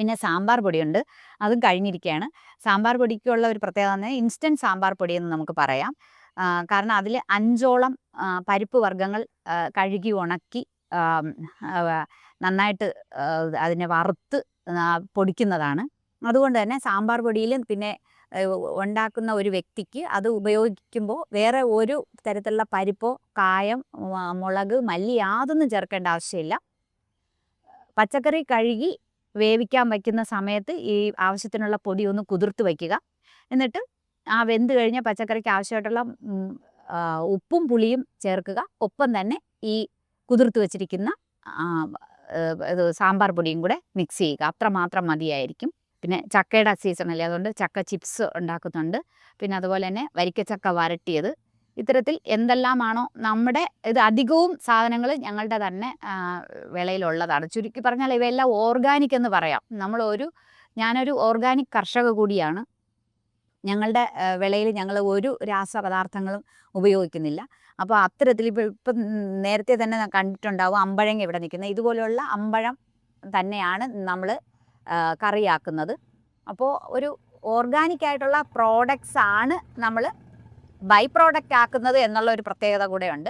പിന്നെ സാമ്പാർ പൊടിയുണ്ട്. അതും കഴിഞ്ഞിരിക്കുകയാണ് സാമ്പാർ പൊടിക്കുള്ള ഒരു പ്രത്യേകത എന്ന് ഇൻസ്റ്റന്റ് സാമ്പാർ പൊടി എന്ന് നമുക്ക് പറയാം. കാരണം അതിൽ അഞ്ചോളം പരിപ്പ് വർഗങ്ങൾ കഴുകി ഉണക്കി നന്നായിട്ട് അതിനെ വറുത്ത് പൊടിക്കുന്നതാണ്. അതുകൊണ്ട് തന്നെ സാമ്പാർ പൊടിയിൽ പിന്നെ ഉണ്ടാക്കുന്ന ഒരു വ്യക്തിക്ക് അത് ഉപയോഗിക്കുമ്പോൾ വേറെ ഒരു തരത്തിലുള്ള പരിപ്പോ കായം മുളക് മല്ലി യാതൊന്നും ചേർക്കേണ്ട ആവശ്യമില്ല. പച്ചക്കറി കഴുകി വേവിക്കാൻ വയ്ക്കുന്ന സമയത്ത് ഈ ആവശ്യത്തിനുള്ള പൊടി ഒന്ന് കുതിർത്ത് വയ്ക്കുക. എന്നിട്ട് ആ വെന്ത് കഴിഞ്ഞ പച്ചക്കറിക്ക് ആവശ്യമായിട്ടുള്ള ഉപ്പും പുളിയും ചേർക്കുക. ഒപ്പം തന്നെ ഈ കുതിർത്ത് വെച്ചിരിക്കുന്ന സാമ്പാർ പൊടിയും കൂടെ മിക്സ് ചെയ്യുക. അത്രമാത്രം മതിയായിരിക്കും. പിന്നെ ചക്കയുടെ സീസണല്ലേ അതുകൊണ്ട് ചക്ക ചിപ്സ് ഉണ്ടാക്കുന്നുണ്ട്. പിന്നെ അതുപോലെ തന്നെ വരിക്കച്ചക്ക വരട്ടിയത്. ഇത്തരത്തിൽ എന്തെല്ലാമാണോ നമ്മുടെ ഇത് അധികവും സാധനങ്ങൾ ഞങ്ങളുടെ തന്നെ വിളയിലുള്ളതാണ് ചുരുക്കി പറഞ്ഞാൽ ഇവയെല്ലാം ഓർഗാനിക് എന്ന് പറയാം. നമ്മളൊരു ഞാനൊരു ഓർഗാനിക് കർഷക കൂടിയാണ്. ഞങ്ങളുടെ വിളയിൽ ഞങ്ങൾ ഒരു രാസപദാർത്ഥങ്ങളും ഉപയോഗിക്കുന്നില്ല. അപ്പോൾ അത്തരത്തിൽ ഇപ്പോൾ ഇപ്പം നേരത്തെ തന്നെ കണ്ടിട്ടുണ്ടാവും അമ്പഴങ്ങ ഇവിടെ നിൽക്കുന്നത്. ഇതുപോലെയുള്ള അമ്പഴം തന്നെയാണ് നമ്മൾ കറിയാക്കുന്നത്. അപ്പോൾ ഒരു ഓർഗാനിക് ആയിട്ടുള്ള പ്രോഡക്ട്സ് ആണ് നമ്മൾ ബൈ പ്രോഡക്റ്റ് ആക്കുന്നത് എന്നുള്ള ഒരു പ്രത്യേകത കൂടെ ഉണ്ട്